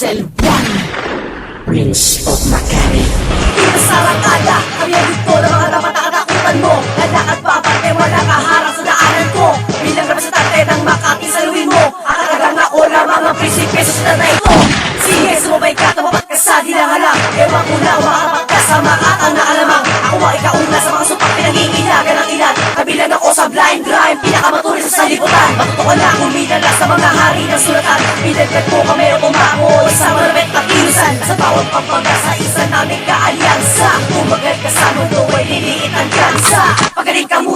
Axel One. Prince of Macari. Dito sa Rangada, kami ang dito ng mga dapat nakatakutan mo. Lalakad pa aparte, wala kaharang sa daanan ko. Bilang representante ng Makati sa luwin mo. Akalagang ako lamang ang prinsipe sa syudad na ito Sige, sumabay ka, tumapat ka sa dilang-halang Ewan ko lang, makatapat ka sa makatang na alamang Ako ang ikauna sa mga supak pinag-iingagan ng ilan. Kabilang ako sa blind crime, pinakamatuloy sa salibutan Matutukan na kung minala sa Sa bawat pampaga sa isa namin kaalyansa. Kumagal ka sa mundo ay liliit ang kansa Pagaling ka muna